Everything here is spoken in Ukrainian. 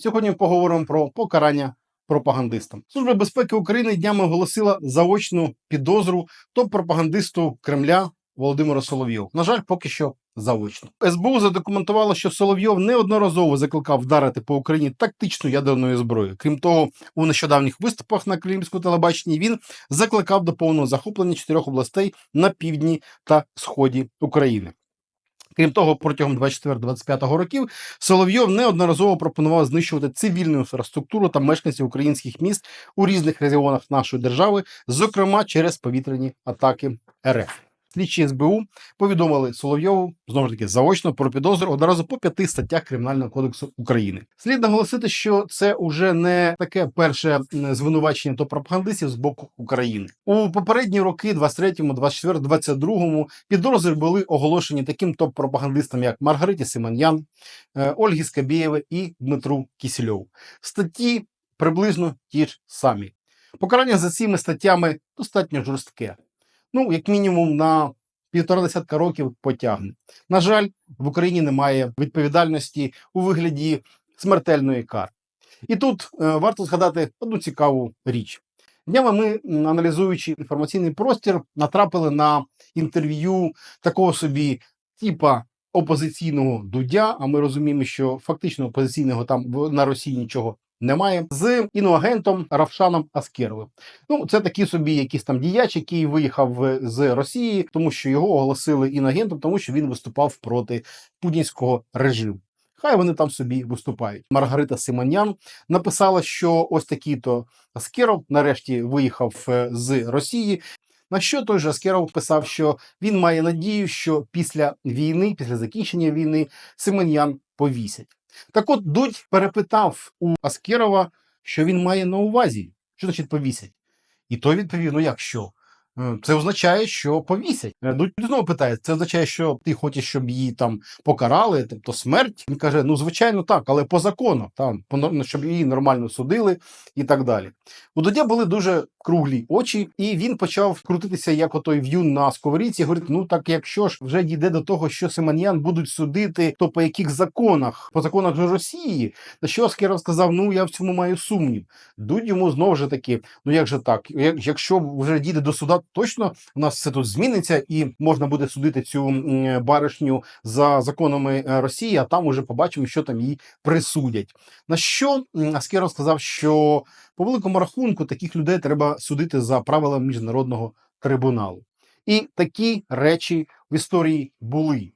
сьогодні поговоримо про покарання пропагандистам. Служба безпеки України днями оголосила заочну підозру топ-пропагандисту Кремля Володимиру Соловйову. На жаль, поки що заочно. СБУ задокументувало, що Соловйов неодноразово закликав вдарити по Україні тактичну ядерною зброєю. Крім того, у нещодавніх виступах на кримському телебаченні він закликав до повного захоплення чотирьох областей на півдні та сході України. Крім того, протягом 24-25 років Соловйов неодноразово пропонував знищувати цивільну інфраструктуру та мешканців українських міст у різних регіонах нашої держави, зокрема через повітряні атаки РФ. Слідчі СБУ повідомили Соловйову знову ж таки заочно про підозру одразу по п'яти статтях Кримінального кодексу України. Слід наголосити, що це уже не таке перше звинувачення то пропагандистів з боку України. У попередні роки, 23-му, 24-му, 22-му, підозри були оголошені таким топ-пропагандистам, як Маргариті Симоньян, е, Ольгі Скабєєві і Дмитру Кісельову. Статті приблизно ті ж самі. Покарання за цими статтями достатньо жорстке. Ну, як мінімум, на півтора десятка років потягне. На жаль, в Україні немає відповідальності у вигляді смертельної кари. І тут е, варто згадати одну цікаву річ. Днями ми, аналізуючи інформаційний простір, натрапили на інтерв'ю такого собі типа опозиційного дудя. А ми розуміємо, що фактично опозиційного там на Росії нічого немає. З іноагентом Равшаном Аскеровим. Ну, це такий собі якийсь там діяч, який виїхав е, з Росії, тому що його оголосили інагентом, тому що він виступав проти путінського режиму. Хай вони там собі виступають. Маргарита Симонян написала, що ось такий-то Аскеров нарешті виїхав е, з Росії. На що той же Аскеров писав, що він має надію, що після війни, після закінчення війни, Симонян повісять. Так от Дудь перепитав у Аскерова, що він має на увазі. Що значить повісять? І той відповів: ну як що? Е, Це означає, що повісять. Е, Дудь знову питає: це означає, що ти хочеш, щоб її там покарали, тобто смерть. Він каже: ну звичайно, так, але по закону, там щоб її нормально судили і так далі. У Дудя були дуже круглі очі, і він почав крутитися як отой в'юн на сковорідці. Говорить: ну так якщо ж вже дійде до того, що Симоньян будуть судити, то по яких законах? По законах же Росії. На що Аскеров сказав: ну я в цьому маю сумнів. Дудь йому знову ж таки, ну як же так? Як, якщо вже дійде до суда, точно у нас все тут зміниться, і можна буде судити цю баришню за законами е, Росії, а там уже побачимо, що там їй присудять. На що Аскеров сказав, що по великому рахунку таких людей треба судити за правилами міжнародного трибуналу. І такі речі в історії були.